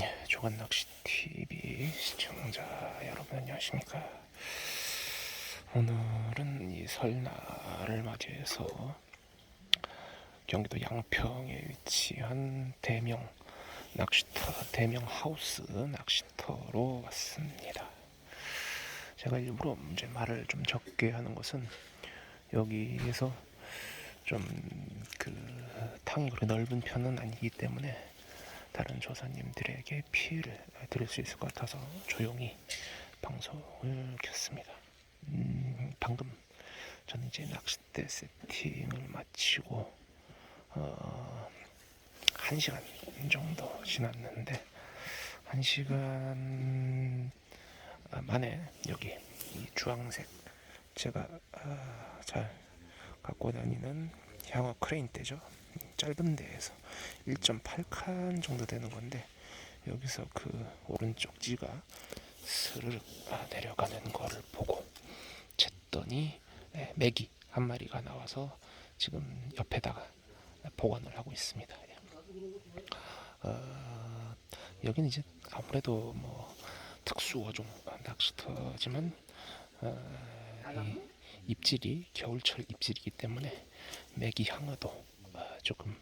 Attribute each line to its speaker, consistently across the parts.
Speaker 1: 예, 조간낚시 TV 시청자 여러분 안녕하십니까? 오늘은 이 설날을 맞이해서 경기도 양평에 위치한 대명 낚시터 대명 하우스 낚시터로 왔습니다. 제가 일부러 이제 말을 좀 적게 하는 것은 여기에서 좀 그 탕이 그렇게 넓은 편은 아니기 때문에 다른 조사님들에게 피해를 드릴 수 있을 것 같아서 조용히 방송을 켰습니다. 음, 방금 저는 이제 낚싯대 세팅을 마치고 어, 한 시간 정도 지났는데 한 시간 만에 여기 이 주황색 제가 아, 잘 갖고 다니는 향어 크레인 대죠. 짧은 데에서 1.8칸 정도 되는 건데 여기서 그 오른쪽 찌가 스르륵 아, 내려가는 거를 보고 쟀더니 네, 메기 한 마리가 나와서 지금 옆에다가 보관을 하고 있습니다. 예. 어, 여기는 이제 아무래도 뭐 특수 어종 낚시터지만 어, 이 입질이 겨울철 입질이기 때문에 메기 향어도 어, 조금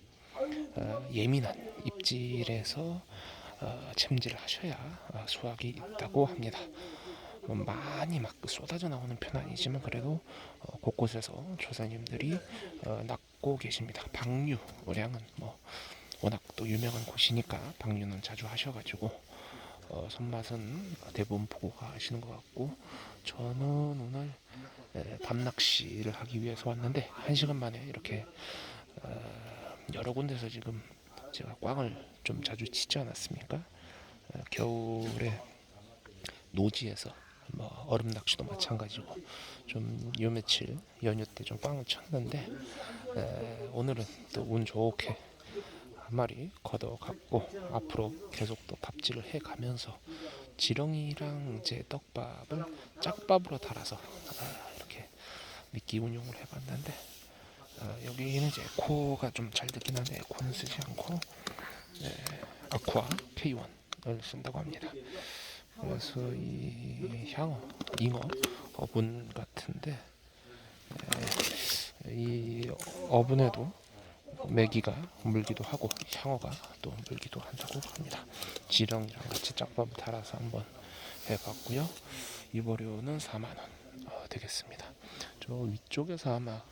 Speaker 1: 어, 예민한 입질에서 어, 챔질을 하셔야 어, 수확이 있다고 합니다. 뭐 많이 막 쏟아져 나오는 편은 아니지만 그래도 어, 곳곳에서 조사님들이 어, 낚고 계십니다. 방류량은 뭐 워낙 또 유명한 곳이니까 방류는 자주 하셔가지고 어, 손맛은 대부분 보고 가시는 것 같고 저는 오늘 에, 밤낚시를 하기 위해서 왔는데 한 시간 만에 이렇게 어, 여러 군데서 지금 제가 꽝을 좀 자주 치지 않았습니까? 어, 겨울에 노지에서 뭐 얼음 낚시도 마찬가지고 좀 요 며칠 연휴 때 좀 꽝을 쳤는데 에, 오늘은 또 운 좋게 한 마리 걷어갖고 앞으로 계속 또 갑질을 해가면서 지렁이랑 이제 떡밥을 짝밥으로 달아서 아, 이렇게 미끼 운용을 해봤는데 아, 여기는 이제 에코가 좀잘 되긴 한데 에코는 쓰지 않고 네, 아쿠아 K1을 쓴다고 합니다. 그래서 이 향어, 잉어, 어분 같은데 네, 이 어분에도 메기가 물기도 하고 향어가 또 물기도 한다고 합니다. 지렁이랑 같이 짝밥을 달아서 한번 해봤고요. 이보료는 4만 원 어, 되겠습니다. 저 위쪽에서 아마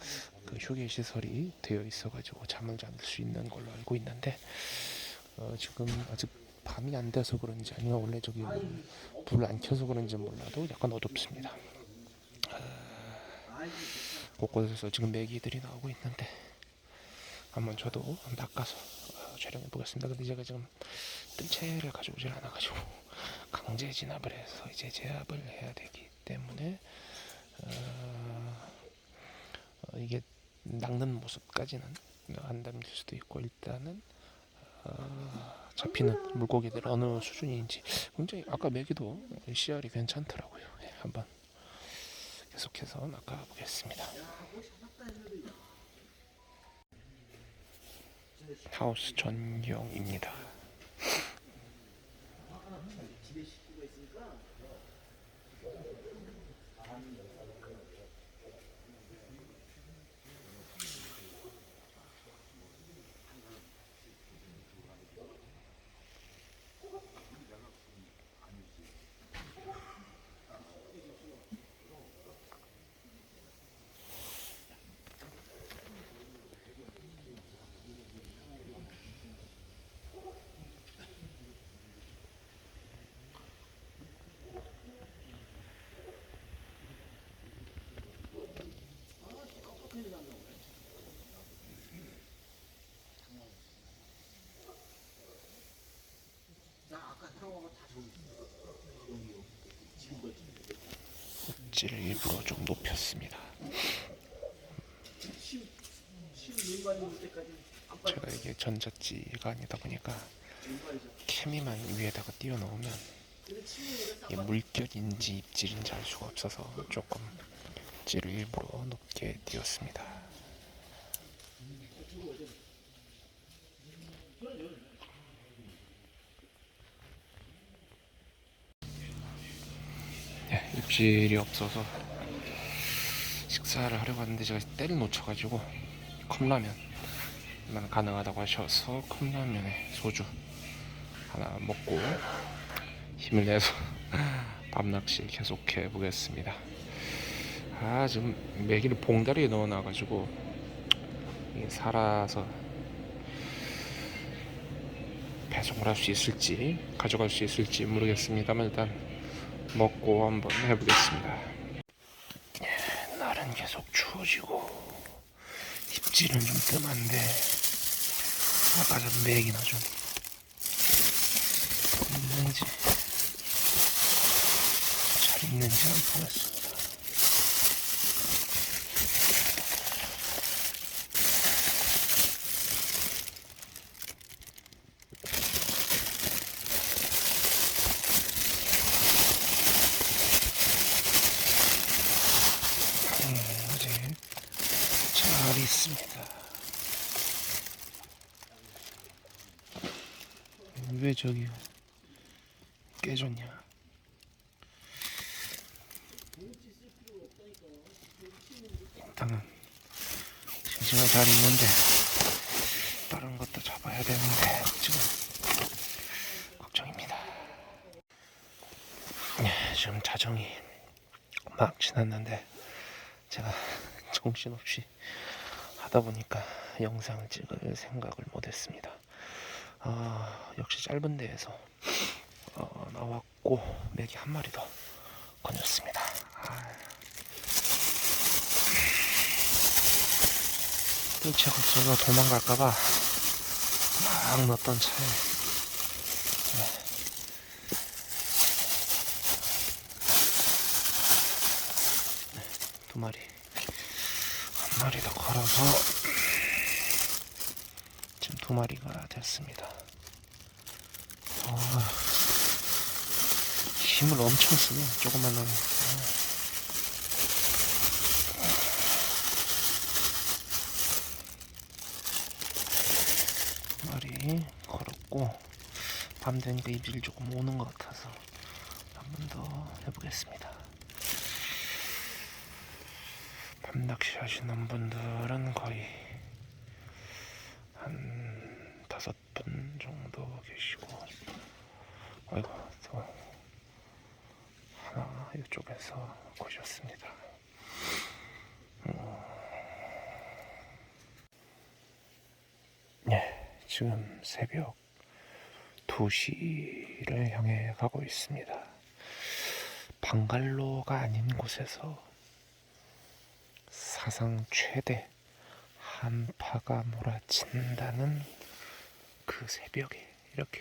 Speaker 1: 그 휴게 시설이 되어 있어가지고 잠을 잠들 수 있는 걸로 알고 있는데 어, 지금 아직 밤이 안 돼서 그런지 아니면 원래 저기 불을 안 켜서 그런지 몰라도 약간 어둡습니다. 아, 곳곳에서 지금 메기들이 나오고 있는데 한번 저도 낚아서 어, 촬영해 보겠습니다. 근데 제가 지금 뜰채를 가져오질 않아가지고 강제 진압을 해서 이제 제압을 해야 되기 때문에 어, 어, 이게 낚는 모습까지는 안 담길 수도 있고 일단은 어, 잡히는 물고기들 어느 수준인지 굉장히 아까 메기도 CR이 괜찮더라고요. 예, 한번 계속해서 낚아 보겠습니다. 하우스 전용입니다. 찌를 일부러 좀 높였습니다. 제가 이게 전자찌가 아니다 보니까 케미만 위에다가 띄워 놓으면 이게 물결인지 입질인지 알 수가 없어서 조금 찌를 일부러 높게 띄웠습니다. 입질이 없어서 식사를 하려고 하는데 제가 때를 놓쳐가지고 컵라면만 가능하다고 하셔서 컵라면에 소주 하나 먹고 힘을 내서 밤낚시 계속해 보겠습니다. 아 지금 메기를 봉다리에 넣어놔가지고 살아서 배송을 할 수 있을지 가져갈 수 있을지 모르겠습니다만 일단 먹고 한번 해보겠습니다. 예, 날은 계속 추워지고 입질은 좀 뜸한데 아까 전 맥이나 좀 있는지 잘 있는지 안 보겠습니다. 음, 이제 잘 있습니다. 왜 저기 깨졌냐? 일단은 싱싱한 잘 있는데 다른 것도 잡아야 되는데 지금 걱정입니다. 예, 지금 자정이 막 지났는데 제가 정신없이 하다 보니까 영상을 찍을 생각을 못했습니다. 아, 역시 짧은 데에서 어, 나왔고 맥이 한 마리 더 건졌습니다. 아. 뜰채가 없어서 도망갈까봐 막 넣었던 차에 네. 두 마리 한 마리 더 걸어서 지금 두 마리가 됐습니다. 아, 힘을 엄청 쓰네 조금만 넣으면 마리 걸었고 밤 되니까 입질이 조금 오는 것 같아서 한 번 더 해보겠습니다. 밤낚시 하시는 분들은 거의 한 분 정도 계시고 아이고 또 하나 이쪽에서 보셨습니다. 예, 지금 새벽 2시를 향해 가고 있습니다. 방갈로가 아닌 곳에서 사상 최대 한파가 몰아친다는 그 새벽에 이렇게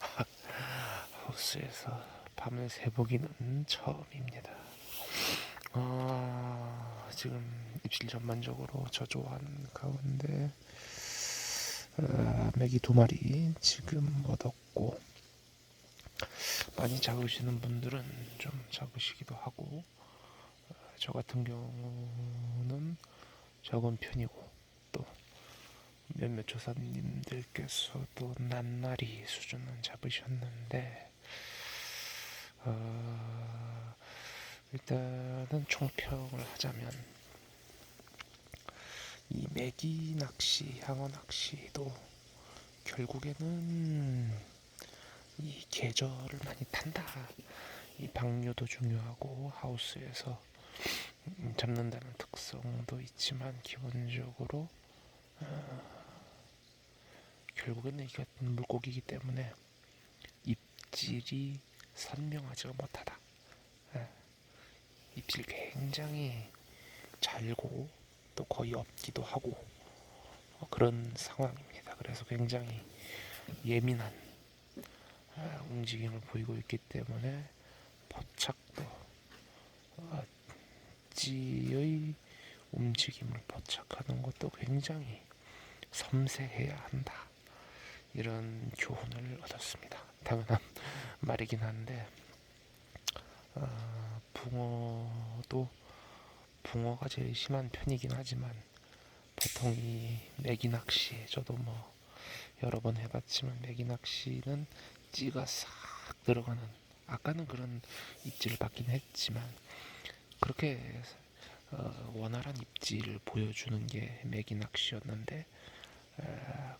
Speaker 1: 하우스에서 밤을 새보기는 처음입니다. 아, 지금 입질 전반적으로 저조한 가운데 아, 맥이 두 마리 지금 얻었고 많이 잡으시는 분들은 좀 잡으시기도 하고 어, 저 같은 경우는 적은 편이고 또 몇몇 조사님들께서도 낱마리 수준은 잡으셨는데 어, 일단은 총평을 하자면 이 메기 낚시, 향어 낚시도 결국에는 이 계절을 많이 탄다. 이 방류도 중요하고 하우스에서 음, 잡는다는 특성도 있지만 기본적으로 어, 결국에는 이게 물고기이기 때문에 입질이 선명하지가 못하다. 예. 입질 굉장히 잘고 또 거의 없기도 하고 어, 그런 상황입니다. 그래서 굉장히 예민한 아, 움직임을 보이고 있기 때문에 포착도 어, 찌의 움직임을 포착하는 것도 굉장히 섬세해야 한다. 이런 교훈을 얻었습니다. 당연한 말이긴 한데 어, 붕어도 붕어가 제일 심한 편이긴 하지만 보통 이 메기 낚시 저도 뭐 여러 번 해봤지만 메기 낚시는 찌가 싹 들어가는 아까는 그런 입질을 받긴 했지만 그렇게 어, 원활한 입질을 보여주는 게 매기 낚시였는데 에,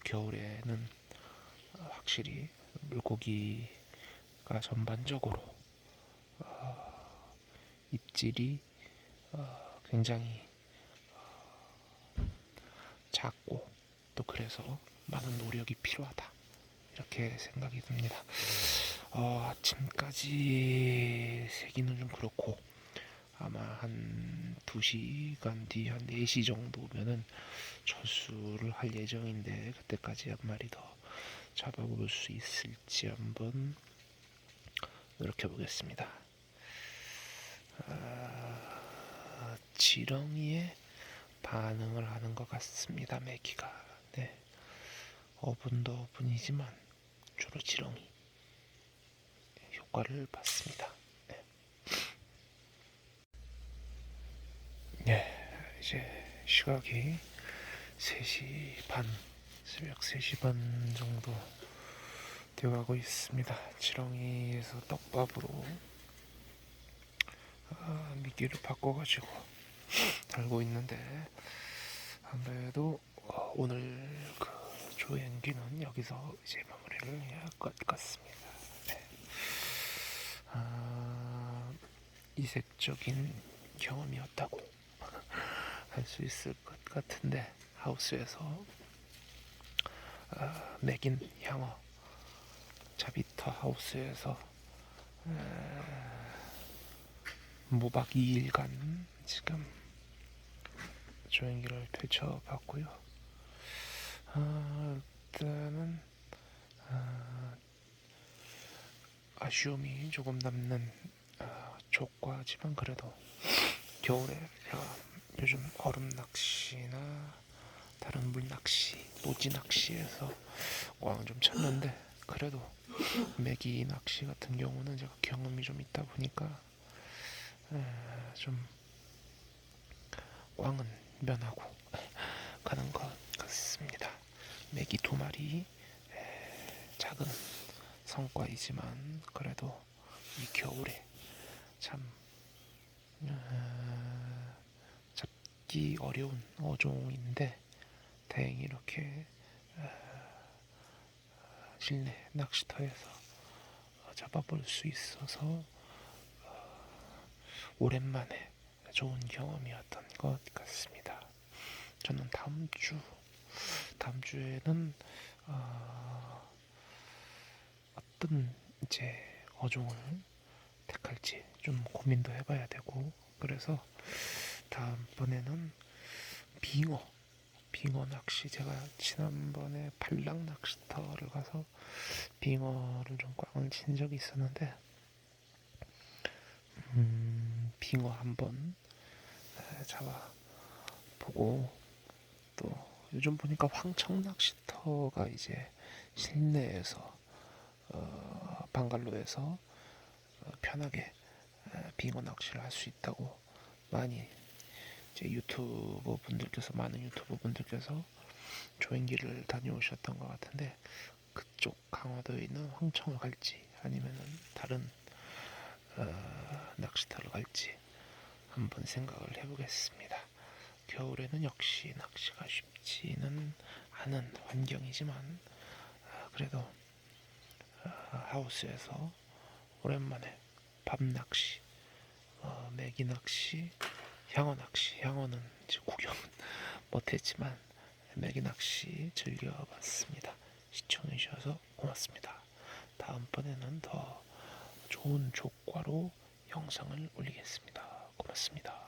Speaker 1: 겨울에는 어, 확실히 물고기가 전반적으로 어, 입질이 어, 굉장히 어, 작고 또 그래서 많은 노력이 필요하다 이렇게 생각이 듭니다. 어, 아침까지 세기는 좀 그렇고 아마 한 2시간 뒤 한 4시 정도면은 철수를 할 예정인데 그때까지 한 마리 더 잡아볼 수 있을지 한번 노력해 보겠습니다. 아, 지렁이에 반응을 하는 것 같습니다. 메기가 네. 어분도 어분이지만 주로 지렁이 효과를 받습니다. 네. 네, 이제 시각이 3시 반, 새벽 3시 반 정도 되어가고 있습니다. 지렁이에서 떡밥으로 아, 미끼를 바꿔가지고 달고 있는데 아무래도 어, 오늘 그 조연기는 여기서 이제 마무리를 해야 할 것 같습니다. 네. 아, 이색적인 경험이었다고 할 수 있을 것 같은데 하우스에서 아, 맥인 향어 자비터 하우스에서 에, 무박 2일간 지금 조연기를 펼쳐봤고요. 아, 일단은 아, 아쉬움이 조금 남는 아, 족과지만 그래도 겨울에 제가 요즘 얼음 낚시나 다른 물 낚시, 노지 낚시에서 꽝좀 쳤는데 그래도 메기 낚시 같은 경우는 제가 경험이 좀 있다 보니까 에, 좀 꽝은 면하고 가는 것 같습니다. 메기 두 마리 에, 작은 성과이지만 그래도 이 겨울에 참 어, 잡기 어려운 어종인데 다행히 이렇게 어, 실내 낚시터에서 어, 잡아볼 수 있어서 어, 오랜만에 좋은 경험이었던 것 같습니다. 저는 다음 주 다음 주에는 어, 어떤 이제 어종을 택할지 좀 고민도 해봐야 되고 그래서 다음번에는 빙어 빙어 낚시 제가 지난번에 발락 낚시터를 가서 빙어를 좀 꽝을 친 적이 있었는데 음, 빙어 한번 잡아 보고 또 요즘 보니까 황청 낚시터가 이제 실내에서 어, 방갈로에서 어, 편하게 어, 빙어 낚시를 할 수 있다고 많이 이제 유튜버 분들께서 많은 유튜버 분들께서 조행기를 다녀오셨던 것 같은데 그쪽 강화도에 있는 황청을 갈지 아니면은 다른 어, 낚시터를 갈지 한번 생각을 해보겠습니다. 겨울에는 역시 낚시가 쉽지는 않은 환경이지만 아, 그래도 어, 하우스에서 오랜만에 밤 낚시, 어, 메기 낚시, 향어 낚시, 향어는 이제 구경 못했지만 메기 낚시 즐겨봤습니다. 시청해주셔서 고맙습니다. 다음번에는 더 좋은 조과로 영상을 올리겠습니다. 고맙습니다.